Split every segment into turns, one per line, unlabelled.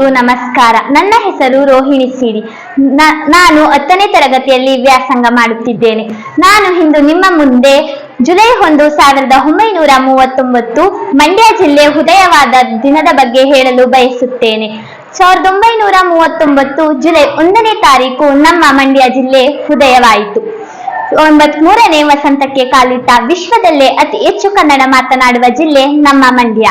ಎಲ್ಲರಿಗೂ ನಮಸ್ಕಾರ. ನನ್ನ ಹೆಸರು ರೋಹಿಣಿ ಸಿಡಿ ನ- ನಾನು ಹತ್ತನೇ ತರಗತಿಯಲ್ಲಿ ವ್ಯಾಸಂಗ ಮಾಡುತ್ತಿದ್ದೇನೆ. ನಾನು ಇಂದು ನಿಮ್ಮ ಮುಂದೆ ಜುಲೈ ಒಂದು ಸಾವಿರದ ಒಂಬೈನೂರ ಮೂವತ್ತೊಂಬತ್ತು ಮಂಡ್ಯ ಜಿಲ್ಲೆ ಉದಯವಾದ ದಿನದ ಬಗ್ಗೆ ಹೇಳಲು ಬಯಸುತ್ತೇನೆ. ಸಾವಿರದ ಒಂಬೈನೂರ ಮೂವತ್ತೊಂಬತ್ತು ಜುಲೈ ಒಂದನೇ ತಾರೀಕು ನಮ್ಮ ಮಂಡ್ಯ ಜಿಲ್ಲೆ ಉದಯವಾಯಿತು. ಒಂಬತ್ ಮೂರನೇ ವಸಂತಕ್ಕೆ ಕಾಲಿಟ್ಟ ವಿಶ್ವದಲ್ಲೇ ಅತಿ ಹೆಚ್ಚು ಕನ್ನಡ ಮಾತನಾಡುವ ಜಿಲ್ಲೆ ನಮ್ಮ ಮಂಡ್ಯ.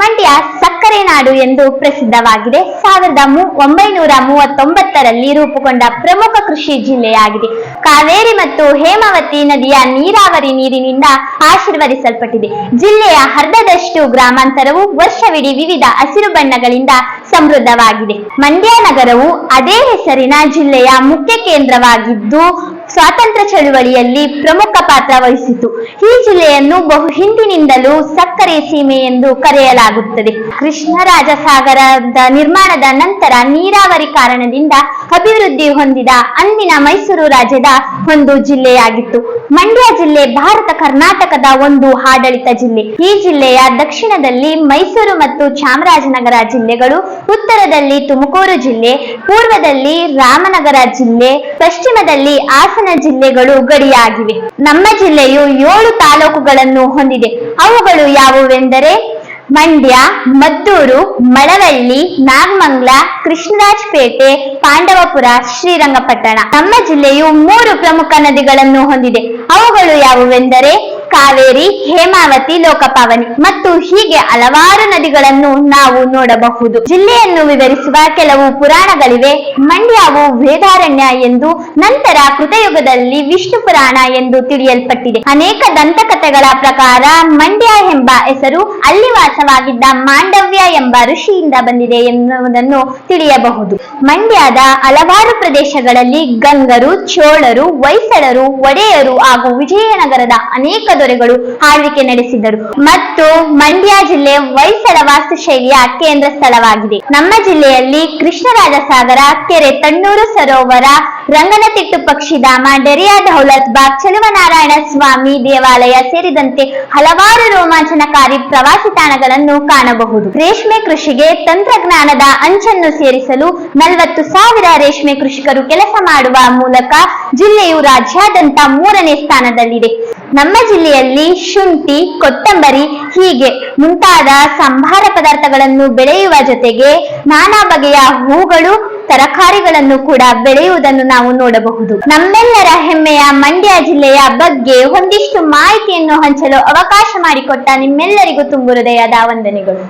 ಮಂಡ್ಯ ಸಕ್ಕರೆ ನಾಡು ಎಂದು ಪ್ರಸಿದ್ಧವಾಗಿದೆ. ಸಾವಿರದ ಒಂಬೈನೂರ ಮೂವತ್ತೊಂಬತ್ತರಲ್ಲಿ ರೂಪುಗೊಂಡ ಪ್ರಮುಖ ಕೃಷಿ ಜಿಲ್ಲೆಯಾಗಿದೆ. ಕಾವೇರಿ ಮತ್ತು ಹೇಮಾವತಿ ನದಿಯ ನೀರಾವರಿ ನೀರಿನಿಂದ ಆಶೀರ್ವದಿಸಲ್ಪಟ್ಟಿದೆ. ಜಿಲ್ಲೆಯ ಅರ್ಧದಷ್ಟು ಗ್ರಾಮಾಂತರವು ವರ್ಷವಿಡೀ ವಿವಿಧ ಹಸಿರು ಬಣ್ಣಗಳಿಂದ ಸಮೃದ್ಧವಾಗಿದೆ. ಮಂಡ್ಯ ನಗರವು ಅದೇ ಹೆಸರಿನ ಜಿಲ್ಲೆಯ ಮುಖ್ಯ ಕೇಂದ್ರವಾಗಿದ್ದು ಸ್ವಾತಂತ್ರ್ಯ ಚಳುವಳಿಯಲ್ಲಿ ಪ್ರಮುಖ ಪಾತ್ರ ವಹಿಸಿತು. ಈ ಜಿಲ್ಲೆಯನ್ನು ಬಹು ಹಿಂದಿನಿಂದಲೂ ಸಕ್ಕರೆ ಸೀಮೆ ಎಂದು ಕರೆಯಲಾಗುತ್ತದೆ. ಕೃಷ್ಣರಾಜ ಸಾಗರದ ನಿರ್ಮಾಣದ ನಂತರ ನೀರಾವರಿ ಕಾರಣದಿಂದ ಅಭಿವೃದ್ಧಿ ಹೊಂದಿದ ಅಂದಿನ ಮೈಸೂರು ರಾಜ್ಯದ ಒಂದು ಜಿಲ್ಲೆಯಾಗಿತ್ತು. ಮಂಡ್ಯ ಜಿಲ್ಲೆ, ಭಾರತ, ಕರ್ನಾಟಕದ ಒಂದು ಆಡಳಿತ ಜಿಲ್ಲೆ. ಈ ಜಿಲ್ಲೆಯ ದಕ್ಷಿಣದಲ್ಲಿ ಮೈಸೂರು ಮತ್ತು ಚಾಮರಾಜನಗರ ಜಿಲ್ಲೆಗಳು, ಉತ್ತರದಲ್ಲಿ ತುಮಕೂರು ಜಿಲ್ಲೆ, ಪೂರ್ವದಲ್ಲಿ ರಾಮನಗರ ಜಿಲ್ಲೆ, ಪಶ್ಚಿಮದಲ್ಲಿ ಹಾಸನ ಜಿಲ್ಲೆಗಳು ಗಡಿಯಾಗಿವೆ. ನಮ್ಮ ಜಿಲ್ಲೆಯು ಏಳು ತಾಲೂಕುಗಳನ್ನು ಹೊಂದಿದೆ. ಅವುಗಳು ಯಾವುವೆಂದರೆ ಮಂಡ್ಯ, ಮದ್ದೂರು, ಮಳವಳ್ಳಿ, ನಾಗಮಂಗಲ, ಕೃಷ್ಣರಾಜಪೇಟೆ, ಪಾಂಡವಪುರ, ಶ್ರೀರಂಗಪಟ್ಟಣ. ನಮ್ಮ ಜಿಲ್ಲೆಯು ಮೂರು ಪ್ರಮುಖ ನದಿಗಳನ್ನು ಹೊಂದಿದೆ. ಅವುಗಳು ಯಾವುವೆಂದರೆ ಕಾವೇರಿ, ಹೇಮಾವತಿ, ಲೋಕಪಾವನಿ ಮತ್ತು ಹೀಗೆ ಹಲವಾರು ನದಿಗಳನ್ನು ನಾವು ನೋಡಬಹುದು. ಜಿಲ್ಲೆಯನ್ನು ವಿವರಿಸುವ ಕೆಲವು ಪುರಾಣಗಳಿವೆ. ಮಂಡ್ಯವು ವೇದಾರಣ್ಯ ಎಂದು, ನಂತರ ಕೃತಯುಗದಲ್ಲಿ ವಿಷ್ಣು ಪುರಾಣ ಎಂದು ತಿಳಿಯಲ್ಪಟ್ಟಿದೆ. ಅನೇಕ ದಂತಕಥೆಗಳ ಪ್ರಕಾರ ಮಂಡ್ಯ ಎಂಬ ಹೆಸರು ಅಲ್ಲಿ ವಾಸವಾಗಿದ್ದ ಮಾಂಡವ್ಯ ಎಂಬ ಋಷಿಯಿಂದ ಬಂದಿದೆ ಎನ್ನುವುದನ್ನು ತಿಳಿಯಬಹುದು. ಮಂಡ್ಯದ ಹಲವಾರು ಪ್ರದೇಶಗಳಲ್ಲಿ ಗಂಗರು, ಚೋಳರು, ಹೊಯ್ಸಳರು, ಒಡೆಯರು ಹಾಗೂ ವಿಜಯನಗರದ ಅನೇಕ ದೊರೆಗಳು ಆಳ್ವಿಕೆ ನಡೆಸಿದರು. ಮತ್ತು ಮಂಡ್ಯ ಜಿಲ್ಲೆ ಹೊಯ್ಸಳ ವಾಸ್ತುಶೈಲಿಯ ಕೇಂದ್ರ ಸ್ಥಳವಾಗಿದೆ. ನಮ್ಮ ಜಿಲ್ಲೆಯಲ್ಲಿ ಕೃಷ್ಣರಾಜ ಸಾಗರ, ಕೆರೆ ತಣ್ಣೂರು ಸರೋವರ, ರಂಗನತಿಟ್ಟು ಪಕ್ಷಿಧಾಮ ಡೆರಿಯಾ ದೌಲತ್ ಬಾಗ್, ಚಲುವನಾರಾಯಣ ಸ್ವಾಮಿ ದೇವಾಲಯ ಸೇರಿದಂತೆ ಹಲವಾರು ರೋಮಾಂಚನಕಾರಿ ಪ್ರವಾಸಿ ತಾಣಗಳನ್ನು ಕಾಣಬಹುದು. ರೇಷ್ಮೆ ಕೃಷಿಗೆ ತಂತ್ರಜ್ಞಾನದ ಅಂಚನ್ನು ಸೇರಿಸಲು ನಲವತ್ತು ಸಾವಿರ ರೇಷ್ಮೆ ಕೃಷಿಕರು ಕೆಲಸ ಮಾಡುವ ಮೂಲಕ ಜಿಲ್ಲೆಯು ರಾಜ್ಯಾದ್ಯಂತ ಮೂರನೇ ಸ್ಥಾನದಲ್ಲಿದೆ. ನಮ್ಮ ಜಿಲ್ಲೆಯಲ್ಲಿ ಶುಂಠಿ, ಕೊತ್ತಂಬರಿ ಹೀಗೆ ಮುಂತಾದ ಸಂಭಾರ ಪದಾರ್ಥಗಳನ್ನು ಬೆಳೆಯುವ ಜೊತೆಗೆ ನಾನಾ ಬಗೆಯ ಹೂಗಳು, ತರಕಾರಿಗಳನ್ನು ಕೂಡ ಬೆಳೆಯುವುದನ್ನು ನಾವು ನೋಡಬಹುದು. ನಮ್ಮೆಲ್ಲರ ಹೆಮ್ಮೆಯ ಮಂಡ್ಯ ಜಿಲ್ಲೆಯ ಬಗ್ಗೆ ಒಂದಿಷ್ಟು ಮಾಹಿತಿಯನ್ನು ಹಂಚಲು ಅವಕಾಶ ಮಾಡಿಕೊಟ್ಟ ನಿಮ್ಮೆಲ್ಲರಿಗೂ ತುಂಬು ಹೃದಯದ ವಂದನೆಗಳು.